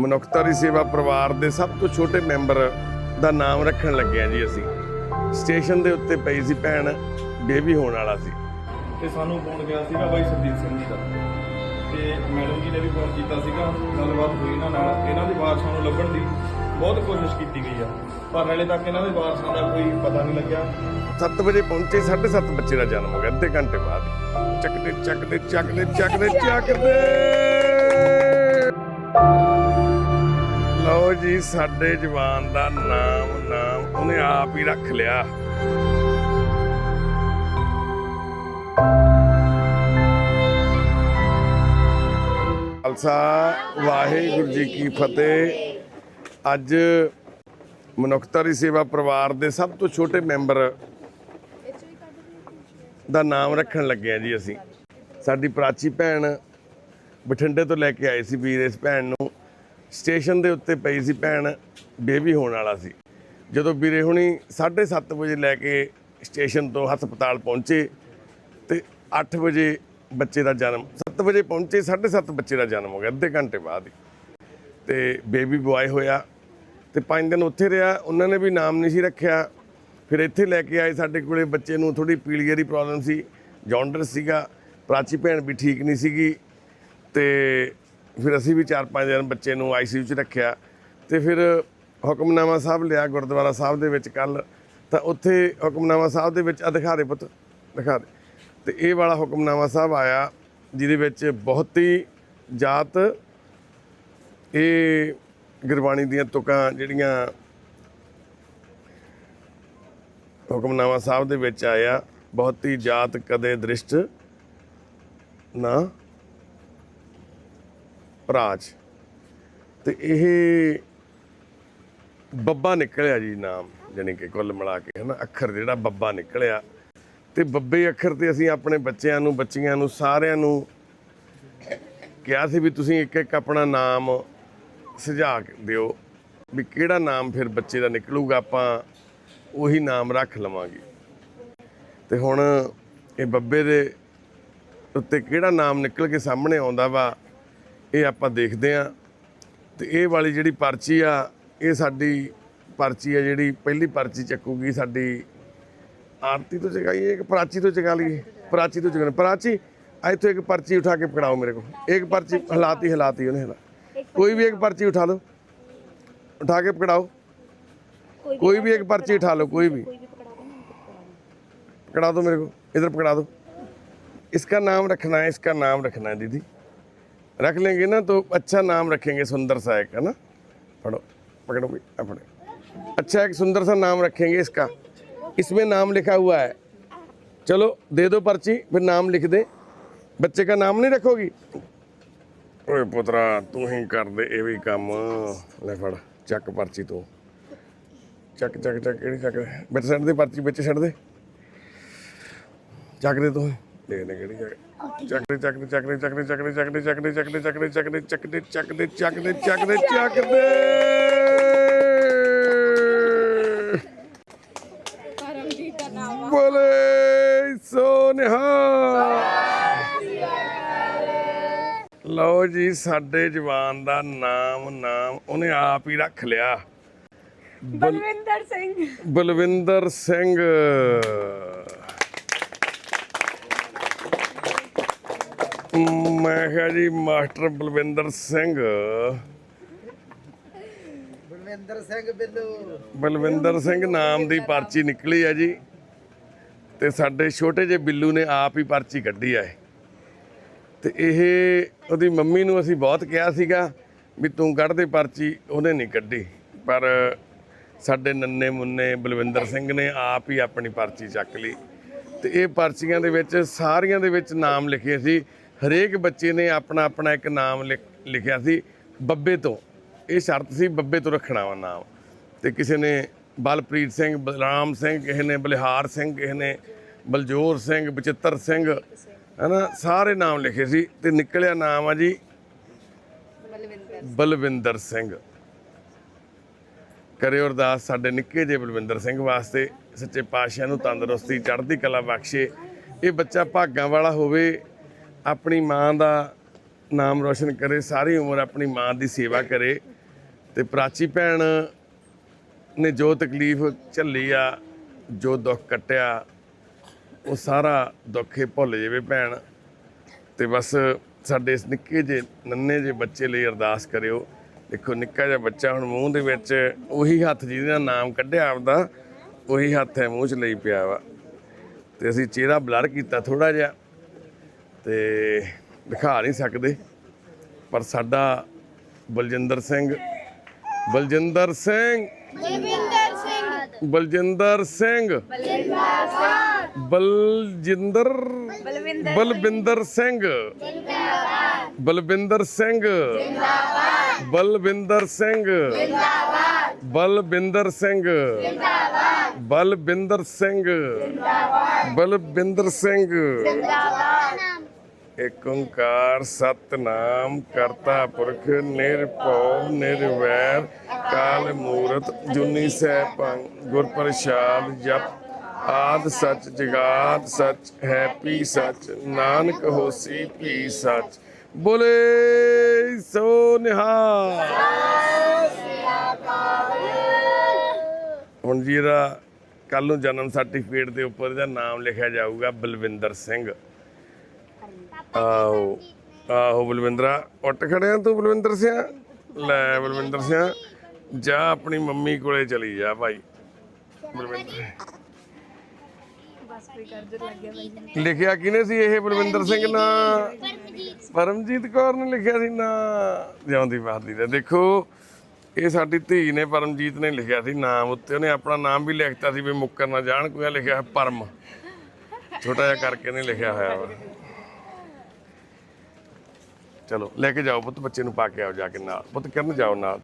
ਮਨੁੱਖਤਾ ਦੀ ਸੇਵਾ ਪਰਿਵਾਰ ਦੇ ਸਭ ਤੋਂ ਛੋਟੇ ਮੈਂਬਰ ਦਾ ਨਾਮ ਰੱਖਣ ਲੱਗੇ ਆ ਜੀ ਅਸੀਂ। ਸਟੇਸ਼ਨ ਦੇ ਉੱਤੇ ਪਈ ਸੀ ਭੈਣ ਬੇਬੀ ਹੋਣ ਵਾਲਾ ਸੀ। ਤੇ ਸਾਨੂੰ ਫੋਨ ਗਿਆ ਸੀਗਾ ਬਾਈ ਸੁਰਜੀਤ ਸਿੰਘ ਜੀ ਦਾ। ਤੇ ਮੈਡਮ ਜੀ ਨੇ ਵੀ ਫੋਨ ਕੀਤਾ ਸੀਗਾ ਗੱਲਬਾਤ ਹੋਈ ਇਹਨਾਂ ਨਾਲ। ਇਹਨਾਂ ਦੇ ਵਾਰਸਾਂ ਨੂੰ ਲੱਭਣ ਦੀ ਬਹੁਤ ਕੋਸ਼ਿਸ਼ ਕੀਤੀ ਗਈ ਆ। ਪਰ ਹਲੇ ਤੱਕ ਇਹਨਾਂ ਦੇ ਵਾਰਸਾਂ ਦਾ ਕੋਈ ਪਤਾ ਨਹੀਂ ਲੱਗਿਆ। 7 ਵਜੇ ਪਹੁੰਚੇ 7:30 ਬੱਚੇ ਦਾ ਜਨਮ ਹੋ ਗਿਆ ਅੱਧੇ ਘੰਟੇ ਬਾਅਦ। ਚੱਕਦੇ ਚੱਕਦੇ ਚੱਕਦੇ ਚੱਕਦੇ ਚੱਕਦੇ। ਲਓ ਜੀ, ਸਾਡੇ ਜਵਾਨ ਦਾ ਨਾਮ ਨਾਮ ਉਹਨੇ ਆਪ ਹੀ ਰੱਖ ਲਿਆ। ਖਾਲਸਾ, ਵਾਹਿਗੁਰੂ ਜੀ ਕੀ ਫਤਿਹ। ਅੱਜ ਮਨੁੱਖਤਾ ਦੀ ਸੇਵਾ ਪਰਿਵਾਰ ਦੇ ਸਭ ਤੋਂ ਛੋਟੇ ਮੈਂਬਰ ਦਾ ਨਾਮ ਰੱਖਣ ਲੱਗੇ ਆ ਜੀ ਅਸੀਂ। ਸਾਡੀ ਪ੍ਰਾਚੀ ਭੈਣ ਬਠਿੰਡੇ ਤੋਂ ਲੈ ਕੇ ਆਏ ਸੀ ਵੀਰ ਇਸ ਭੈਣ ਨੂੰ। ਸਟੇਸ਼ਨ ਦੇ ਉੱਤੇ ਪਈ ਸੀ ਭੈਣ, ਬੇਬੀ ਹੋਣ ਵਾਲਾ ਸੀ। ਜਦੋਂ ਵੀਰੇ ਹੁਣੀ 7:30 ਵਜੇ ਲੈ ਕੇ ਸਟੇਸ਼ਨ ਤੋਂ ਹਸਪਤਾਲ ਪਹੁੰਚੇ ਤੇ 8 ਵਜੇ ਬੱਚੇ ਦਾ ਜਨਮ 7 ਵਜੇ ਪਹੁੰਚੇ 7:30 ਬੱਚੇ ਦਾ ਜਨਮ ਹੋ ਗਿਆ, ਅੱਧੇ ਘੰਟੇ ਬਾਅਦ ਹੀ। ਤੇ ਬੇਬੀ ਬੁਆਏ ਹੋਇਆ ਤੇ 5 ਦਿਨ ਉੱਥੇ ਰਿਹਾ, ਉਹਨਾਂ ਨੇ ਵੀ ਨਾਮ ਨਹੀਂ ਸੀ ਰੱਖਿਆ। ਫਿਰ ਇੱਥੇ ਲੈ ਕੇ ਆਏ ਸਾਡੇ ਕੋਲੇ, ਬੱਚੇ ਨੂੰ ਥੋੜੀ ਪੀਲੀਏ ਦੀ ਪ੍ਰੋਬਲਮ ਸੀ ਜੌਂਡਰਸ ਸੀਗਾ, ਪ੍ਰਾਚੀ ਭੈਣ ਵੀ ਠੀਕ ਨਹੀਂ ਸੀਗੀ ਤੇ ਫਿਰ ਅਸੀਂ ਵੀ 4-5 ਦਿਨ ਬੱਚੇ ਨੂੰ ਆਈਸੀਯੂ 'ਚ ਰੱਖਿਆ ਤੇ ਫਿਰ ਹੁਕਮਨਾਮਾ ਸਾਹਿਬ ਲਿਆ ਗੁਰਦੁਆਰਾ ਸਾਹਿਬ ਦੇ ਵਿੱਚ ਕੱਲ ਤਾਂ ਉੱਥੇ ਹੁਕਮਨਾਮਾ ਸਾਹਿਬ ਦੇ ਵਿੱਚ ਆ ਦਿਖਾ ਦੇ ਪੁੱਤ, ਦਿਖਾ ਦੇ। ਤੇ ਇਹ ਵਾਲਾ ਹੁਕਮਨਾਮਾ ਸਾਹਿਬ ਆਇਆ, ਜਿਹਦੇ ਵਿੱਚ ਬਹੁਤ ਹੀ ਜਾਤ, ਇਹ ਗੁਰਬਾਣੀ ਦੀਆਂ ਤੁਕਾਂ ਜਿਹੜੀਆਂ ਹੁਕਮਨਾਮਾ ਸਾਹਿਬ ਦੇ ਵਿੱਚ ਆਇਆ, ਬਹੁਤੀ ਜਾਤ ਕਦੇ ਦ੍ਰਿਸ਼ਟ ਨਾ ਰਾਜ ਤੇ ਇਹ ਬੱਬਾ ਨਿਕਲਿਆ ਜੀ ਨਾਮ, ਜਾਣੀ ਕਿ ਕੁੱਲ ਮਿਲਾ ਕੇ, ਹਨਾ, ਅੱਖਰ ਜਿਹੜਾ ਬੱਬਾ ਨਿਕਲਿਆ। ਤੇ ਬੱਬੇ ਅੱਖਰ ਤੇ ਅਸੀਂ ਆਪਣੇ ਬੱਚਿਆਂ ਨੂੰ, ਬੱਚੀਆਂ ਨੂੰ, ਸਾਰਿਆਂ ਨੂੰ ਕਿਹਾ ਸੀ ਵੀ ਤੁਸੀਂ ਇੱਕ ਇੱਕ ਆਪਣਾ ਨਾਮ ਸੁਝਾ ਕੇ ਦਿਓ ਵੀ ਕਿਹੜਾ ਨਾਮ ਫਿਰ ਬੱਚੇ ਦਾ ਨਿਕਲੂਗਾ, ਆਪਾਂ ਉਹੀ ਨਾਮ ਰੱਖ ਲਵਾਂਗੇ। ਤੇ ਹੁਣ ਇਹ ਬੱਬੇ ਦੇ ਉੱਤੇ ਕਿਹੜਾ ਨਾਮ ਨਿਕਲ ਕੇ ਸਾਹਮਣੇ ਆਉਂਦਾ ਵਾ ਇਹ ਆਪਾਂ ਦੇਖਦੇ ਆਂ ਤੇ ਇਹ ਵਾਲੀ ਜਿਹੜੀ ਪਰਚੀ ਆ ਇਹ ਸਾਡੀ ਪਰਚੀ ਆ ਜਿਹੜੀ ਪਹਿਲੀ ਪਰਚੀ ਚੱਕੂਗੀ ਸਾਡੀ ਆਰਤੀ ਤੋਂ ਚਗਾਈਏ ਕਿ ਪ੍ਰਾਚੀ ਤੋਂ ਚਗਾ ਲਈਏ ਪ੍ਰਾਚੀ ਤੋਂ ਚਗਾਉਣੀ ਪ੍ਰਾਚੀ ਇੱਥੋਂ ਇੱਕ ਪਰਚੀ ਉਠਾ ਕੇ ਪਕੜਾਓ ਮੇਰੇ को एक पर्ची हिलाती हिलाती उन्हें हिला कोई भी एक पर्ची उठा लो उठा के पकड़ाओ कोई भी एक पर्ची उठा लो कोई भी पकड़ा दो मेरे को इधर पकड़ा दो इसका नाम रखना है इसका नाम रखना है दीदी रख लेंगे ना तो अच्छा नाम रखेंगे सुंदर सा एक है ना पढ़ो पकड़ो भाई अपने अच्छा एक सुंदर सा नाम रखेंगे इसका इसमें नाम लिखा हुआ है चलो दे दो पर्ची फिर नाम लिख दे ਬੱਚੇ ਦਾ ਨਾਮ ਨਹੀਂ ਰੱਖੋਗੀ ਓਏ ਪੁੱਤਰਾ ਤੂੰ ਹੀ ਕਰ ਦੇ ਇਹ ਵੀ ਕੰਮ ਲੈ ਫੜ ਚੱਕ ਪਰਚੀ ਤੂੰ ਚੱਕ ਚੱਕ ਚੱਕ ਕਿਹੜੀ ਚੱਕ ਵਿੱਚ ਛੱਡ ਦੇ ਪਰਚੀ ਵਿੱਚ ਛੱਡ ਦੇ ਚੱਕ ਦੇ ਤੂੰ ਦੇ ਦੇ ਕਿਹੜੀ ਚੱਕ ਚੱਕ ਦੇ ਚੱਕ ਦੇ ਚੱਕ ਦੇ ਚੱਕ ਦੇ ਚੱਕ ਦੇ ਚੱਕ ਦੇ ਚੱਕ ਦੇ ਚੱਕ ਦੇ ਚੱਕ ਦੇ ਚੱਕ ਦੇ ਚੱਕ ਦੇ ਚੱਕ ਦੇ ਚੱਕ ਦੇ ਚੱਕ ਦੇ ਚੱਕ ਦੇ ਪਰਮਜੀਤ ਦਾ ਨਾਮ ਬੋਲੇ ਸੋ ਨਿਹਾਲ ਲਓ ਜੀ ਸਾਡੇ ਜਵਾਨ ਦਾ ਨਾਮ ਨਾਮ ਉਹਨੇ ਆਪ ਹੀ ਰੱਖ ਲਿਆ ਬਲਵਿੰਦਰ ਸਿੰਘ ਬਲਵਿੰਦਰ ਸਿੰਘ ਮੈਂ ਕਿਹਾ ਜੀ ਮਾਸਟਰ ਬਲਵਿੰਦਰ ਸਿੰਘ। ਬਲਵਿੰਦਰ ਸਿੰਘ ਬਿੱਲੂ। ਬਲਵਿੰਦਰ ਸਿੰਘ ਨਾਮ ਦੀ ਪਰਚੀ ਨਿਕਲੀ ਆ ਜੀ। ਤੇ ਸਾਡੇ ਛੋਟੇ ਜਿਹੇ ਬਿੱਲੂ ਨੇ ਆਪ ਹੀ ਪਰਚੀ ਕੱਢੀ ਆ ਇਹ। ਤੇ ਇਹ ਉਹਦੀ ਮੰਮੀ ਨੂੰ ਅਸੀਂ ਬਹੁਤ ਕਿਹਾ ਸੀਗਾ ਵੀ ਤੂੰ ਕੱਢ ਦੇ ਪਰਚੀ ਉਹਨੇ ਨਹੀਂ ਕੱਢੀ। ਪਰ ਸਾਡੇ ਨੰਨੇ ਮੁੰਨੇ ਬਲਵਿੰਦਰ ਸਿੰਘ ਨੇ ਆਪ ਹੀ ਆਪਣੀ ਪਰਚੀ ਚੱਕ ਲਈ। ਤੇ ਇਹ ਪਰਚੀਆਂ ਦੇ ਵਿੱਚ ਸਾਰੀਆਂ ਦੇ ਵਿੱਚ ਨਾਮ ਲਿਖੇ ਸੀ ਹਰੇਕ ਬੱਚੇ ਨੇ ਆਪਣਾ ਆਪਣਾ ਇੱਕ ਨਾਮ ਲਿਖ- ਲਿਖਿਆ ਸੀ, ਬੱਬੇ ਤੋਂ। ਇਹ ਸ਼ਰਤ ਸੀ ਬੱਬੇ ਤੋਂ ਰੱਖਣਾ ਵਾ ਨਾਮ। ਤੇ ਕਿਸੇ ਨੇ ਬਲਪ੍ਰੀਤ ਸਿੰਘ, ਬਲਰਾਮ ਸਿੰਘ, ਕਿਸੇ ਨੇ ਬਲਿਹਾਰ ਸਿੰਘ, ਕਿਸੇ ਨੇ ਬਲਜੋਰ ਸਿੰਘ, ਬਚਿੱਤਰ ਸਿੰਘ, ਹਨਾ, ਸਾਰੇ ਨਾਮ ਲਿਖੇ ਸੀ ਤੇ ਨਿਕਲਿਆ ਨਾਮ ਆ ਜੀ ਬਲਵਿੰਦਰ ਬਲਵਿੰਦਰ ਸਿੰਘ। ਕਰਿਓ ਅਰਦਾਸ, ਸਾਡੇ ਨਿੱਕੇ ਜਿਹੇ ਬਲਵਿੰਦਰ ਸਿੰਘ ਵਾਸਤੇ ਸੱਚੇ ਪਾਤਸ਼ਾਹ ਨੂੰ ਤੰਦਰੁਸਤੀ, ਚੜ੍ਹਦੀ ਕਲਾ ਬਖਸ਼ੇ। ਇਹ ਬੱਚਾ ਭਾਗਾਂ ਵਾਲਾ ਹੋਵੇ ਆਪਣੀ ਮਾਂ ਦਾ ਨਾਮ ਰੋਸ਼ਨ ਕਰੇ, ਸਾਰੀ ਉਮਰ ਆਪਣੀ ਮਾਂ ਦੀ ਸੇਵਾ ਕਰੇ ਤੇ ਪ੍ਰਾਚੀ ਭੈਣ ਨੇ ਜੋ ਤਕਲੀਫ ਝੱਲੀ ਆ, ਜੋ ਦੁੱਖ ਕੱਟਿਆ, ਉਹ ਸਾਰਾ ਦੁੱਖੇ ਭੁੱਲ ਜਾਵੇ ਭੈਣ। ਤੇ ਬਸ ਸਾਡੇ ਇਸ ਨਿੱਕੇ ਜੇ ਨੰਨੇ ਜੇ ਬੱਚੇ ਲਈ ਅਰਦਾਸ ਕਰਿਓ। ਦੇਖੋ, ਨਿੱਕਾ ਜਿਹਾ ਬੱਚਾ ਹੁਣ ਮੂੰਹ ਦੇ ਵਿੱਚ ਉਹੀ ਹੱਥ ਜਿਹਦੇ ਨਾਲ ਨਾਮ ਕੱਢਿਆ ਆਪਦਾ, ਉਹੀ ਹੱਥ ਹੈ ਮੂੰਹ 'ਚ ਲਈ ਪਿਆ ਵਾ। ਤੇ ਅਸੀਂ ਚਿਹਰਾ ਬਲਰ ਕੀਤਾ ਥੋੜਾ ਜਿਹਾ। ਤੇ ਦਿਖਾ ਨਹੀਂ ਸਕਦੇ ਪਰ ਸਾਡਾ ਬਲਜਿੰਦਰ ਸਿੰਘ ਬਲਜਿੰਦਰ ਸਿੰਘ। ਬਲਵਿੰਦਰ ਸਿੰਘ। ਬਲਜਿੰਦਰ ਸਿੰਘ। ਬਲਜਿੰਦਰ। ਬਲਵਿੰਦਰ ਬਲਵਿੰਦਰ ਸਿੰਘ। ਬਲਵਿੰਦਰ ਸਿੰਘ। ਬਲਵਿੰਦਰ ਸਿੰਘ। ਬਲਵਿੰਦਰ ਸਿੰਘ। ਬਲਵਿੰਦਰ ਸਿੰਘ। ਬਲਵਿੰਦਰ ਸਿੰਘ। ਏਕ ਓੰਕਾਰ ਸਤਨਾਮ ਕਰਤਾ ਪੁਰਖ ਨਿਰਭਉ ਨਿਰਵੈਰ ਕਾਲ ਮੂਰਤ ਜੁਨੀ ਸੈਭੰ ਗੁਰ ਪ੍ਰਸਾਦ ਜਪ ਆਦ ਸਚ ਜਗਾਤ ਸਚ ਹੈ ਪੀ ਸਚ ਨਾਨਕ ਹੋਸੀ ਪੀ ਸਚ ਬੋਲੇ ਸੋ ਨਿਹਾਲ। ਹੁਣ ਜੀ ਇਹਦਾ ਕੱਲ ਨੂੰ ਜਨਮ ਸਰਟੀਫਿਕੇਟ ਦੇ ਉੱਪਰ ਇਹਦਾ ਨਾਮ ਲਿਖਿਆ ਜਾਊਗਾ ਬਲਵਿੰਦਰ ਸਿੰਘ। ਆਹੋ ਆਹੋ ਬਲਵਿੰਦਰਾ, ਉੱਠ ਖੜਿਆ ਤੂੰ ਬਲਵਿੰਦਰ ਸਿੰਘ ਲੈ ਬਲਵਿੰਦਰ ਸਿੰਘ ਜਾ ਆਪਣੀ ਮੰਮੀ ਕੋਲੇ ਚਲੀ ਜਾ ਭਾਈ। ਬਲਵਿੰਦਰ। ਬਸ ਕੋਈ ਕਰਜ਼ਰ ਲੱਗਿਆ ਬਾਈ ਲਿਖਿਆ ਕਿਨੇ ਸੀ ਇਹ ਬਲਵਿੰਦਰ ਸਿੰਘ ਨਾ? ਪਰਮਜੀਤ ਕੌਰ ਨੇ ਲਿਖਿਆ ਸੀ ਨਾ। ਜਿਉਂਦੀ ਬਾਦੀ ਦਾ ਦੇਖੋ, ਇਹ ਸਾਡੀ ਧੀ ਨੇ ਪਰਮਜੀਤ ਨੇ ਲਿਖਿਆ ਸੀ ਨਾਮ ਉੱਤੇ। ਉਹਨੇ ਆਪਣਾ ਨਾਮ ਵੀ ਲਿਖਤਾ ਸੀ ਵੀ ਮੁੱਕਰ ਨਾ ਜਾਣ, ਕੋਈ ਲਿਖਿਆ ਹੈ ਪਰਮ। ਛੋਟਾ ਜਿਹਾ ਕਰਕੇ ਨਹੀਂ ਲਿਖਿਆ ਹੋਇਆ ਵਾ। ਚਲੋ, ਲੈ ਕੇ ਜਾਓ ਪੁੱਤ, ਬੱਚੇ ਨੂੰ ਪਾ ਕੇ ਆਓ ਜਾ ਕੇ ਨਾਲ। ਪੁੱਤ, ਕਰਨ ਜਾਓ ਨਾਲ।